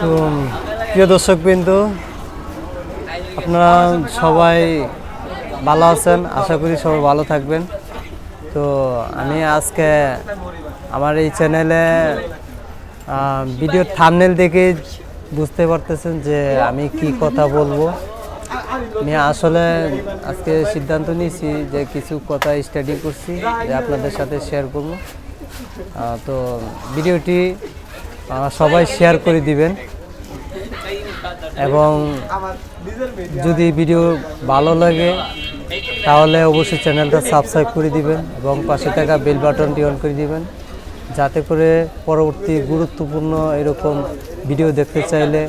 তো প্রিয় দর্শক বিন্দু আপনারা সবাই ভালো আছেন, আশা করি সবাই ভালো থাকবেন। তো আমি আজকে আমার এই চ্যানেলে ভিডিও থামনেল দেখে বুঝতে পারতেছেন যে আমি কি কথা বলব। আমি আসলে আজকে সিদ্ধান্ত নিয়েছি যে কিছু কথা স্টাডি করছি, যে আপনাদের সাথে শেয়ার করব। তো ভিডিওটি সবাই শেয়ার করে দিবেন। এবং যদি ভিডিও ভালো লাগে, তাহলে অবশ্যই চ্যানেলটা সাবস্ক্রাইব করে দিবেন এবং পাশে থাকা বেল বাটনটি অন করে দিবেন, যাতে করে পরবর্তী গুরুত্বপূর্ণ এরকম ভিডিও দেখতে চাইলে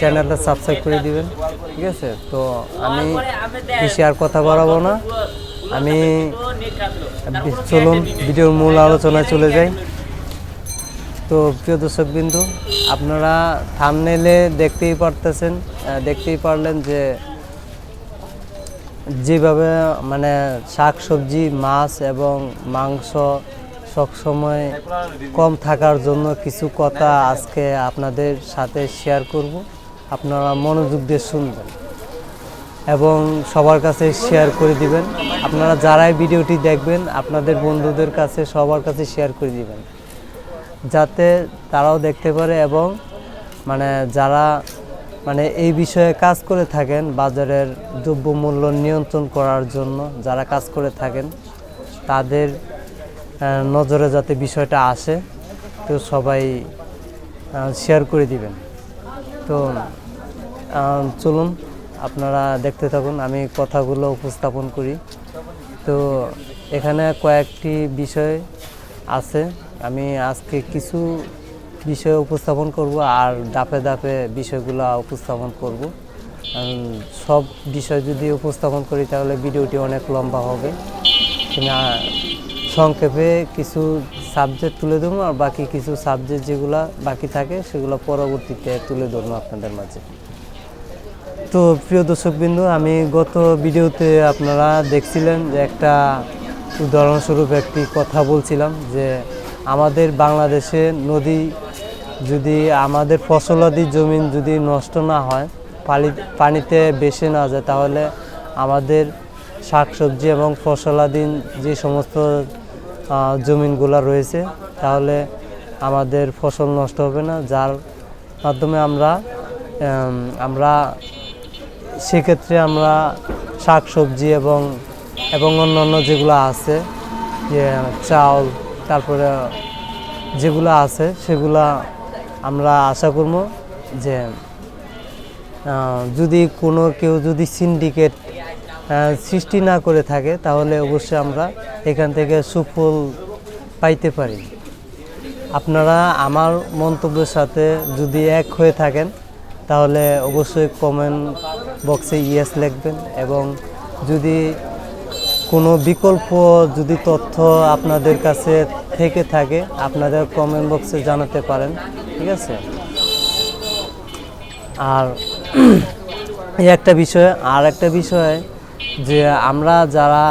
চ্যানেলটা সাবস্ক্রাইব করে দিবেন। ঠিক আছে? তো আমি বেশি আর কথা বাড়াবো না। আমি চলুন ভিডিওর মূল আলোচনায় চলে যাই। তো প্রিয় দর্শক বিন্দু আপনারা থামনেলে দেখতেই পারতেছেন দেখতেই পারলেন যে যেভাবে মানে শাক সবজি মাছ এবং মাংস সবসময় কম থাকার জন্য কিছু কথা আজকে আপনাদের সাথে শেয়ার করব। আপনারা মনোযোগ দিয়ে শুনবেন এবং সবার কাছে শেয়ার করে দিবেন। আপনারা যারাই ভিডিওটি দেখবেন, আপনাদের বন্ধুদের কাছে সবার কাছে শেয়ার করে দিবেন। যাতে তারাও দেখতে পারে এবং মানে যারা মানে এই বিষয়ে কাজ করে থাকেন বাজারের দ্রব্যমূল্য নিয়ন্ত্রণ করার জন্য যারা কাজ করে থাকেন, তাদের নজরে যাতে বিষয়টা আসে, তো সবাই শেয়ার করে দিবেন। তো চলুন, আপনারা দেখতে থাকুন, আমি কথাগুলো উপস্থাপন করি। তো, এখানে কয়েকটি বিষয় আছে। আমি আজকে কিছু বিষয় উপস্থাপন করব আর দাপে দাপে বিষয়গুলো উপস্থাপন করব। সব বিষয় যদি উপস্থাপন করি তাহলে ভিডিওটি অনেক লম্বা হবে। সংক্ষেপে কিছু সাবজেক্ট তুলে দেবো আর বাকি কিছু সাবজেক্ট যেগুলো বাকি থাকে সেগুলো পরবর্তীতে তুলে ধরবো আপনাদের মাঝে। তো প্রিয় দর্শকবৃন্দ, আমি গত ভিডিওতে আপনারা দেখছিলেন যে একটা উদাহরণস্বরূপ একটি কথা বলছিলাম যে আমাদের বাংলাদেশে নদী যদি আমাদের ফসলাদি জমিন যদি নষ্ট না হয় পানি পানিতে বেশি না যায়, তাহলে আমাদের শাকসবজি এবং ফসলাধীন যে সমস্ত জমিনগুলো রয়েছে, তাহলে আমাদের ফসল নষ্ট হবে না, যার মাধ্যমে আমরা আমরা সেক্ষেত্রে আমরা শাক সবজি এবং এবং অন্যান্য যেগুলো আছে, যে চাল তারপরে যেগুলো আছে সেগুলা আমরা আশা করব যে যদি কোনো কেউ যদি সিন্ডিকেট সৃষ্টি না করে থাকে, তাহলে অবশ্যই আমরা এখান থেকে সুফল পাইতে পারি। আপনারা আমার মন্তব্যের সাথে যদি এক হয়ে থাকেন, তাহলে অবশ্যই কমেন্ট বক্সে ইয়েস লিখবেন এবং যদি কোনো বিকল্প যদি তথ্য আপনাদের কাছে থেকে থাকে আপনাদের কমেন্ট বক্সে জানাতে পারেন, ঠিক আছে? আর এই একটা বিষয়, আর একটা বিষয় যে আমরা যারা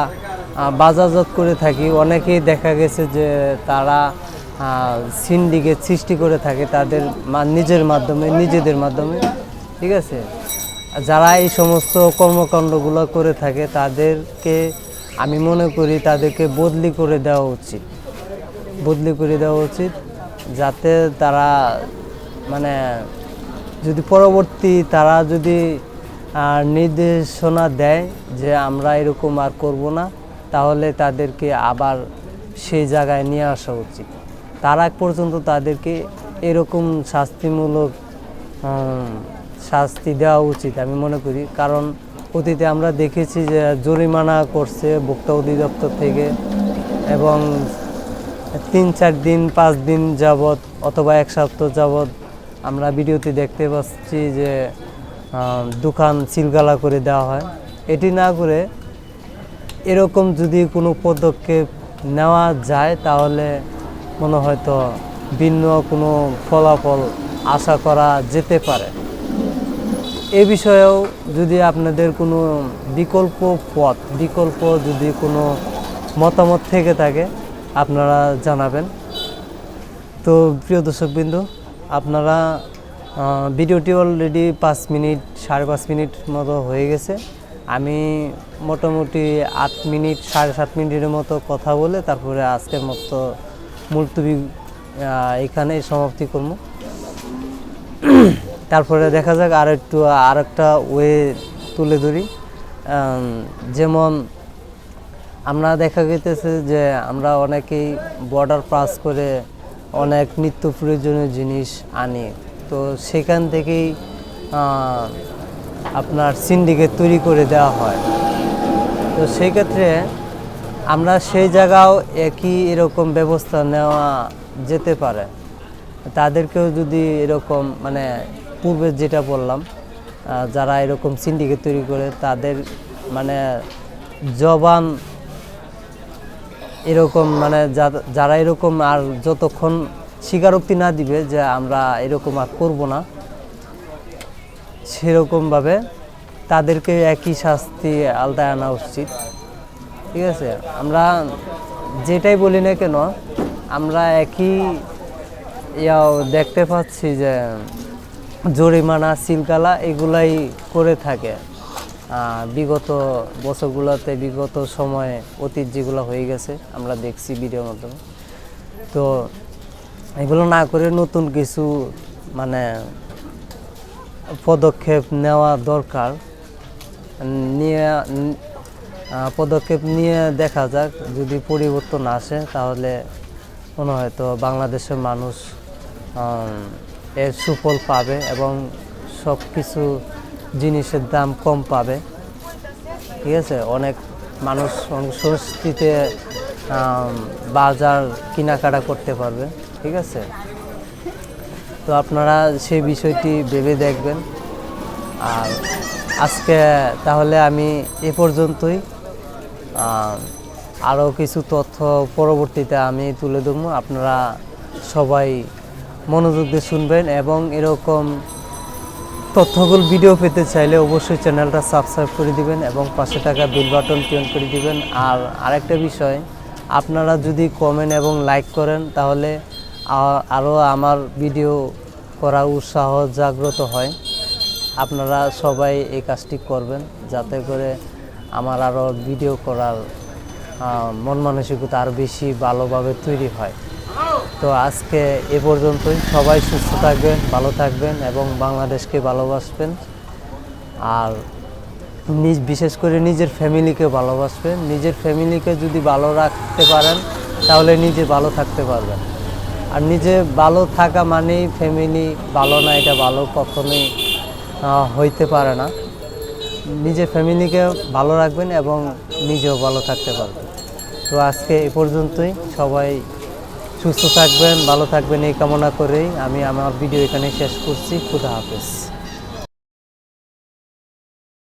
বাজারজাত করে থাকি, অনেকেই দেখা গেছে যে তারা সিন্ডিকেট সৃষ্টি করে থাকে তাদের নিজের মাধ্যমে, নিজেদের মাধ্যমে, ঠিক আছে? যারা এই সমস্ত কর্মকাণ্ডগুলো করে থাকে, তাদেরকে আমি মনে করি তাদেরকে বদলি করে দেওয়া উচিত। বদলি করে দেওয়া উচিত যাতে তারা মানে যদি পরবর্তী তারা যদি নির্দেশনা দেয় যে আমরা এরকম আর করব না, তাহলে তাদেরকে আবার সেই জায়গায় নিয়ে আসা উচিত। তার আগ পর্যন্ত তাদেরকে এরকম শাস্তিমূলক শাস্তি দেওয়া উচিত আমি মনে করি। কারণ অতীতে আমরা দেখেছি যে জরিমানা করছে ভোক্তা অধিদপ্তর থেকে এবং তিন, চার দিন, পাঁচ দিন যাবৎ অথবা এক সপ্তাহ যাবৎ আমরা ভিডিওতে দেখতে পাচ্ছি যে দোকান সিলগালা করে দেওয়া হয়। এটি না করে এরকম যদি কোনো পদক্ষেপ নেওয়া যায় তাহলে মনে হয়তো ভিন্ন কোনো ফলাফল আশা করা যেতে পারে। এ বিষয়েও যদি আপনাদের কোনো বিকল্প পথ, বিকল্প যদি কোনো মতামত থেকে থাকে, আপনারা জানাবেন। তো প্রিয় দর্শকবৃন্দ, আপনারা ভিডিওটি অলরেডি পাঁচ মিনিট, সাড়ে পাঁচ মিনিট মতো হয়ে গেছে। আমি মোটামুটি আট মিনিট, সাড়ে সাত মিনিটের মতো কথা বলে তারপরে আজকের মতো মুলতুবি এখানে সমাপ্তি করব। তারপরে দেখা যাক আর একটু, আর একটা ওয়ে তুলে ধরি। যেমন আমরা দেখা গেতেছে যে আমরা অনেকেই বর্ডার পাস করে অনেক নিত্য প্রয়োজনীয় জিনিস আনি। তো সেখান থেকেই আপনার সিন্ডিকেট তৈরি করে দেওয়া হয়। তো সেই ক্ষেত্রে আমরা সেই জায়গাও একই এরকম ব্যবস্থা নেওয়া যেতে পারে। তাদেরকেও যদি এরকম মানে পূর্বে যেটা বললাম যারা এরকম সিন্ডিকেট তৈরি করে, তাদের মানে জবান এরকম মানে যারা এরকম আর যতক্ষণ স্বীকারোক্তি না দিবে যে আমরা এরকম আর করব না, সেরকমভাবে তাদেরকে একই শাস্তি আলতায় আনা উচিত। ঠিক আছে? আমরা যেটাই বলি না কেন, আমরা একই ইয়াও দেখতে পাচ্ছি যে জরিমানা সিলকালা এগুলাই করে থাকে। বিগত বছরগুলোতে, বিগত সময়ে অতীত যেগুলো হয়ে গেছে, আমরা দেখছি ভিডিওর মাধ্যমে। তো এগুলো না করে নতুন কিছু মানে পদক্ষেপ নেওয়া দরকার। নিয়ে পদক্ষেপ নিয়ে দেখা যাক, যদি পরিবর্তন আসে, তাহলে মনে হয়তো বাংলাদেশের মানুষ এর সুফল পাবে এবং সব কিছু জিনিসের দাম কম পাবে। ঠিক আছে? অনেক মানুষ স্বস্তিতে বাজার কেনাকাটা করতে পারবে। ঠিক আছে? তো আপনারা সেই বিষয়টি ভেবে দেখবেন। আর আজকে তাহলে আমি এ পর্যন্তই। আরও কিছু তথ্য পরবর্তীতে আমি তুলে দেবো আপনারা সবাই মনোযোগ দিয়ে শুনবেন এবং এরকম তথ্যগুলো ভিডিও পেতে চাইলে অবশ্যই চ্যানেলটা সাবস্ক্রাইব করে দিবেন এবং পাশে থাকা বেল বাটন টিউন করে দিবেন। আর আরেকটা বিষয়, আপনারা যদি কমেন্ট এবং লাইক করেন, তাহলে আরও আমার ভিডিও করা উৎসাহ জাগ্রত হয়। আপনারা সবাই এই কাজটি করবেন যাতে করে আমার আরও ভিডিও করার মন মানসিকতা আরও বেশি ভালোভাবে তৈরি হয়। তো আজকে এ পর্যন্তই। সবাই সুস্থ থাকবেন, ভালো থাকবেন এবং বাংলাদেশকে ভালোবাসবেন। আর নিজ, বিশেষ করে নিজের ফ্যামিলিকে ভালোবাসবেন। নিজের ফ্যামিলিকে যদি ভালো রাখতে পারেন, তাহলে নিজে ভালো থাকতে পারবেন। আর নিজে ভালো থাকা মানেই ফ্যামিলি ভালো না, এটা ভালো কখনোই হইতে পারে না। নিজের ফ্যামিলিকে ভালো রাখবেন এবং নিজেও ভালো থাকতে পারবেন। তো আজকে এ পর্যন্তই। সবাই সুস্থ থাকবেন, ভালো থাকবেন, এই কামনা করেই আমি আমার ভিডিও এখানে শেষ করছি। খুদা হাফেজ।